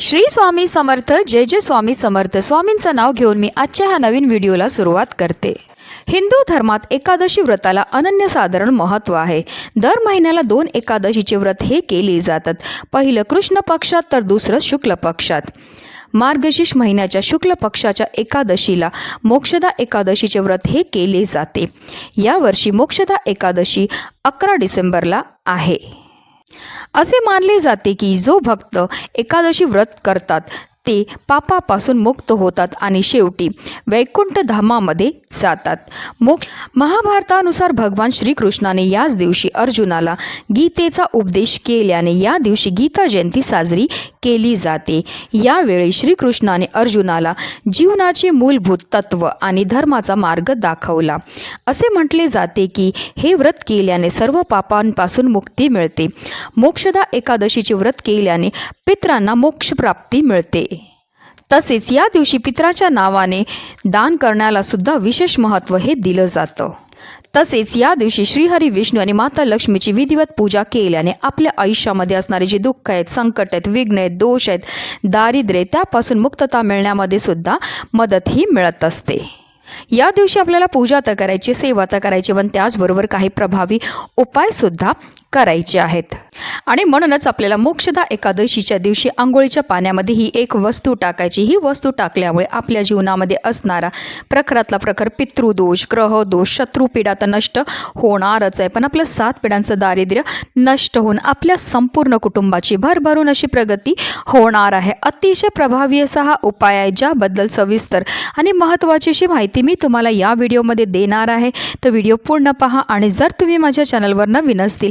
श्री स्वामी समर्थ जय जय स्वामी समर्थ. स्वामींचं नाव घेऊन मी आजच्या ह्या नवीन व्हिडिओला सुरुवात करते. हिंदू धर्मात एकादशी व्रताला अनन्यसाधारण महत्त्व आहे. दर महिन्याला दोन एकादशीचे व्रत हे केले जातात. पहिलं कृष्ण पक्षात तर दुसरं शुक्ल पक्षात. मार्गशीर्ष महिन्याच्या शुक्ल पक्षाच्या एकादशीला मोक्षदा एकादशीचे व्रत हे केले जाते. यावर्षी मोक्षदा एकादशी अकरा डिसेंबरला आहे. असे मानले जाते की जो भक्त एकादशी व्रत करतात ते पापापासून मुक्त होतात आणि शेवटी वैकुंठ धामामध्ये जातात. मोक्ष महाभारतानुसार भगवान श्रीकृष्णाने याच दिवशी अर्जुनाला गीतेचा उपदेश केल्याने या दिवशी गीता जयंती साजरी केली जाते. यावेळी श्रीकृष्णाने अर्जुनाला जीवनाचे मूलभूत तत्व आणि धर्माचा मार्ग दाखवला. असे म्हटले जाते की हे व्रत केल्याने सर्व पापांपासून मुक्ती मिळते. मोक्षदा एकादशीचे व्रत केल्याने पित्रांना मोक्षप्राप्ती मिळते. तसेच या दिवशी पित्राच्या नावाने दान करण्याला सुद्धा विशेष महत्त्व हे दिलं जातं. तसेच या दिवशी श्रीहरी विष्णू आणि माता लक्ष्मीची विधिवत पूजा केल्याने आपल्या आयुष्यामध्ये असणारे जे दुःख आहेत संकट आहेत विघ्न आहेत दोष आहेत दारिद्र्य त्यापासून मुक्तता मिळण्यामध्ये सुद्धा मदत ही मिळत असते. या दिवशी आपल्याला पूजा तर करायची सेवा तर करायची पण त्याचबरोबर काही प्रभावी उपायसुद्धा करायचे आहेत. आणि म्हणूनच आपल्याला मोक्षदा एकादशीच्या दिवशी आंघोळीच्या पाण्यामध्ये ही एक वस्तू टाकायची. ही वस्तू टाकल्यामुळे आपल्या जीवनामध्ये असणारा प्रखरातला प्रखर पितृदोष ग्रहदोष शत्रुपीडा तर नष्ट होणारच आहे. पण आपलं सात पिढ्यांचं दारिद्र्य नष्ट होऊन आपल्या संपूर्ण कुटुंबाची भरभरून अशी प्रगती होणार आहे. अतिशय प्रभावी असा हा उपाय आहे ज्याबद्दल सविस्तर आणि महत्त्वाची अशी माहिती मी तुम्हाला या व्हिडिओमध्ये देणार आहे. तर व्हिडिओ पूर्ण पहा आणि जर तुम्ही माझ्या चॅनलवर नवीन असतील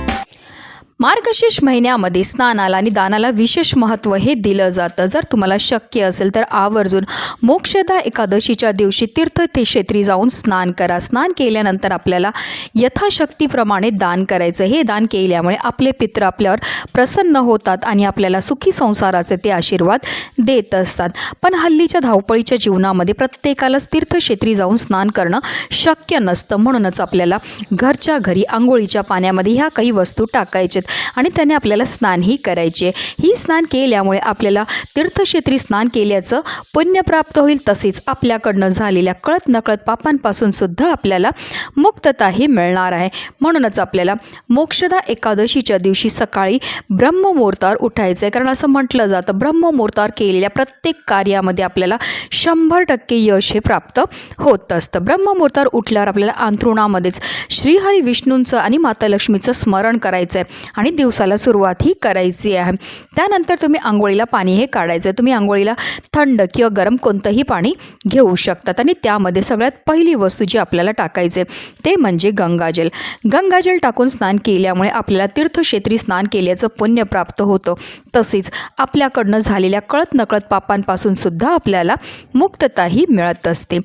मार्गशीर्ष महिन्यामध्ये स्नानाला आणि दानाला विशेष महत्त्व हे दिलं जातं. जर तुम्हाला शक्य असेल तर आवर्जून मोक्षदा एकादशीच्या दिवशी तीर्थ ते क्षेत्री जाऊन स्नान करा. स्नान केल्यानंतर आपल्याला यथाशक्तीप्रमाणे दान करायचं. हे दान केल्यामुळे आपले पित्र आपल्यावर प्रसन्न होतात आणि आपल्याला सुखी संसाराचे ते आशीर्वाद देत असतात. पण हल्लीच्या धावपळीच्या जीवनामध्ये प्रत्येकालाच तीर्थक्षेत्री जाऊन स्नान करणं शक्य नसतं. म्हणूनच आपल्याला घरच्या घरी आंघोळीच्या पाण्यामध्ये ह्या काही वस्तू टाकायच्यात आणि त्याने आपल्याला स्नानही करायचे. ही स्नान केल्यामुळे आपल्याला तीर्थक्षेत्री स्नान केल्याचं पुण्य प्राप्त होईल तसेच आपल्याकडनं झालेल्या कळत नकळत पापांपासून सुद्धा आपल्याला मुक्तताही मिळणार आहे. म्हणूनच आपल्याला मोक्षदा एकादशीच्या दिवशी सकाळी ब्रह्ममुहूर्तावर उठायचं आहे कारण असं म्हटलं जातं ब्रह्ममुहूर्तावर केलेल्या प्रत्येक कार्यामध्ये आपल्याला शंभर टक्के यश हे प्राप्त होत असतं. ब्रह्ममुहूर्तावर उठल्यावर आपल्याला अंथरुणामध्येच श्रीहरी विष्णूंचं आणि माता लक्ष्मीचं स्मरण करायचं आहे आणि दिवसाला सुरुवात ही करायची आहे. त्यानंतर तुम्ही आंघोळीला पाणी हे काढायचं. आहे तुम्ही आंघोळीला थंड किंवा गरम कोणतंही पाणी घेऊ शकतात. आणि त्यामध्ये सगळ्यात पहिली वस्तू जी आपल्याला टाकायचे ते म्हणजे गंगाजल गंगाजल टाकून स्नान केल्यामुळे आपल्याला तीर्थक्षेत्री स्नान केल्याचं पुण्य प्राप्त होतं. तसेच आपल्याकडनं झालेल्या कळत नकळत पापांपासून सुद्धा आपल्याला मुक्तताही मिळत असते.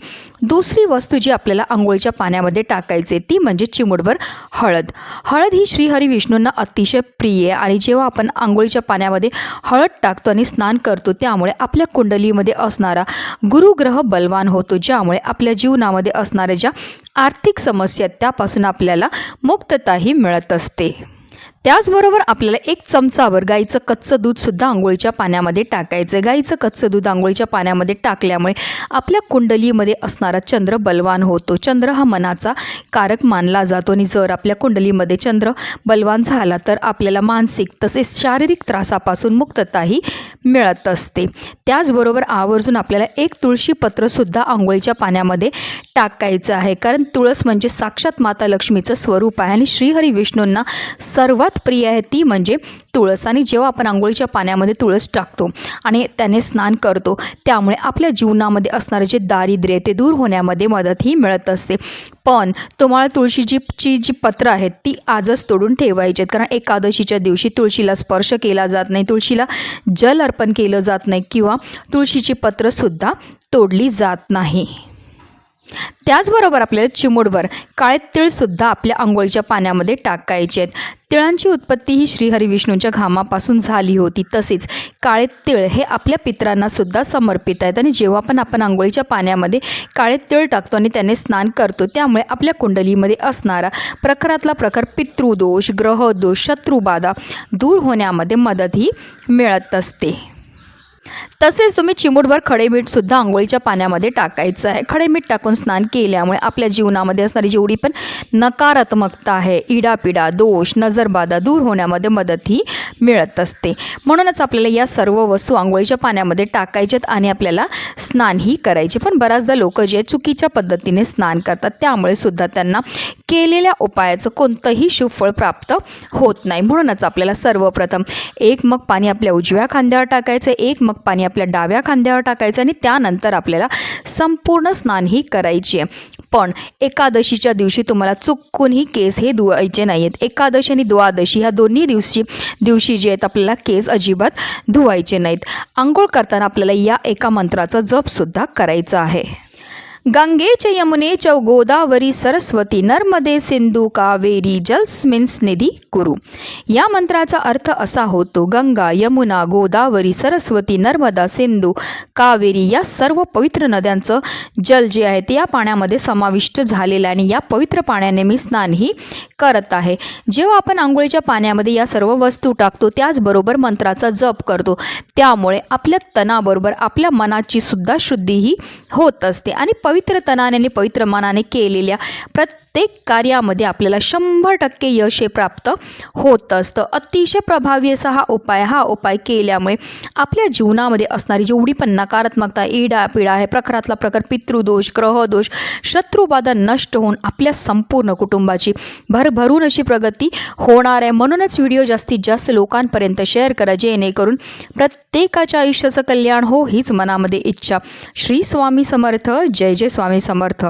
दुसरी वस्तू जी आपल्याला आंघोळीच्या पाण्यामध्ये टाकायचे ती म्हणजे चिमुडभर हळद. हळद ही श्रीहरी विष्णूंना अतिशय प्रिय आहे आणि जेव्हा आपण आंघोळीच्या पाण्यामध्ये हळद टाकतो आणि स्नान करतो त्यामुळे आपल्या कुंडलीमध्ये असणारा गुरुग्रह बलवान होतो ज्यामुळे आपल्या जीवनामध्ये असणाऱ्या ज्या आर्थिक समस्या त्यापासून आपल्याला मुक्तताही मिळत असते. त्याचबरोबर आपल्याला एक चमचावर गाईचं कच्चं दूधसुद्धा आंघोळीच्या पाण्यामध्ये टाकायचं गाईचं कच्चं दूध आंघोळीच्या पाण्यामध्ये टाकल्यामुळे आपल्या कुंडलीमध्ये असणारा चंद्र बलवान होतो. चंद्र हा मनाचा कारक मानला जातो आणि जर आपल्या कुंडलीमध्ये चंद्र बलवान झाला तर आपल्याला मानसिक तसेच शारीरिक त्रासापासून मुक्तताही मिळत असते. त्याचबरोबर आवर्जून आपल्याला एक तुळशीपत्रसुद्धा आंघोळीच्या पाण्यामध्ये टाकायचं आहे. कारण तुळस म्हणजे साक्षात माता लक्ष्मीचं स्वरूप आहे आणि श्रीहरी विष्णूंना सर्वात प्रिय आहे ती म्हणजे तुळस. आणि जेव्हा आपण आंघोळीच्या पाण्यामध्ये तुळस टाकतो आणि त्याने स्नान करतो त्यामुळे आपल्या जीवनामध्ये असणारे जे दारिद्र्य ते दूर होण्यामध्ये मदतही मिळत असते. पण तुम्हाला तुळशीची ची जी पत्रं आहेत ती आजच तोडून ठेवायची आहेत. कारण एकादशीच्या दिवशी तुळशीला स्पर्श केला जात नाही तुळशीला जल अर्पण केलं जात नाही किंवा तुळशीची पत्रंसुद्धा तोडली जात नाही. त्याचबरोबर आपल्याला चिमूडभर काळे तिळसुद्धा आपल्या आंघोळीच्या पाण्यामध्ये टाकायचे आहेत. तिळांची उत्पत्ती ही श्रीहरी विष्णूंच्या घामापासून झाली होती. तसेच काळे तिळ हे आपल्या पित्रांना सुद्धा समर्पित आहेत. आणि जेव्हा पण आपण आंघोळीच्या पाण्यामध्ये काळे तिळ टाकतो आणि त्याने स्नान करतो त्यामुळे आपल्या कुंडलीमध्ये असणारा प्रखरातला प्रखर पितृदोष ग्रहदोष शत्रुबाधा दूर होण्यामध्ये मदतही मिळत असते. तसेच तुम्ही चिमूटभर खडे मीठसुद्धा आंघोळीच्या पाण्यामध्ये टाकायचं आहे. खडे मीठ टाकून स्नान केल्यामुळे आपल्या जीवनामध्ये असणारी जेवढी पण नकारात्मकता आहे इडापिडा दोष नजरबाधा दूर होण्यामध्ये मदतही मिळत असते. म्हणूनच आपल्याला या सर्व वस्तू आंघोळीच्या पाण्यामध्ये टाकायच्यात आणि आपल्याला स्नानही करायचे. पण बऱ्याचदा लोक जे चुकीच्या पद्धतीने स्नान करतात त्यामुळे सुद्धा त्यांना केलेल्या उपायाचं कोणतंही शुभफळ प्राप्त होत नाही. म्हणूनच आपल्याला सर्वप्रथम एक मग पाणी आपल्या उजव्या खांद्यावर टाकायचं एक मग पाणी आपल्या डाव्या खांद्यावर टाकायचं आणि त्यानंतर आपल्याला संपूर्ण स्नानही करायची आहे. पण एकादशीच्या दिवशी तुम्हाला चुकूनही केस हे धुवायचे नाही आहेत एकादशी आणि द्वादशी ह्या दोन्ही दिवशी दिवशी जे आहेत आपल्याला केस अजिबात धुवायचे नाहीत. आंघोळ करताना आपल्याला या एका मंत्राचा जपसुद्धा करायचा आहे. गंगे यमुने च गोदावरी सरस्वती नर्मदे सिंधू कावेरी जलस्मिन्स निधी कुरु या मंत्राचा अर्थ असा होतो गंगा यमुना गोदावरी सरस्वती नर्मदा सिंधू कावेरी या सर्व पवित्र नद्यांचं जल जे आहे ते या पाण्यामध्ये समाविष्ट झालेलं आहे आणि या पवित्र पाण्याने मी स्नानही करत आहे. जेव्हा आपण आंघोळीच्या पाण्यामध्ये या सर्व वस्तू टाकतो त्याचबरोबर मंत्राचा जप करतो त्यामुळे आपल्या तणाबरोबर आपल्या मनाची सुद्धा शुद्धीही होत असते आणि पवित्र तनाने आणि पवित्र मनाने केलेल्या प्रत्येक कार्यामध्ये आपल्याला शंभर टक्के यश हे प्राप्त होत असतं. अतिशय प्रभावी असा हा उपाय हा उपाय केल्यामुळे आपल्या जीवनामध्ये असणारी जेवढी पण नकारात्मकता इडा पिडा आहे प्रखरातला प्रकार पितृदोष ग्रहदोष शत्रुबाधा नष्ट होऊन आपल्या संपूर्ण कुटुंबाची भरभरून अशी प्रगती होणार आहे. म्हणूनच व्हिडिओ जास्तीत जास्त लोकांपर्यंत शेअर करा जेणेकरून प्रत्येकाच्या आयुष्याचं कल्याण हो हीच मनामध्ये इच्छा. श्री स्वामी समर्थ. जय जय स्वामी समर्थ.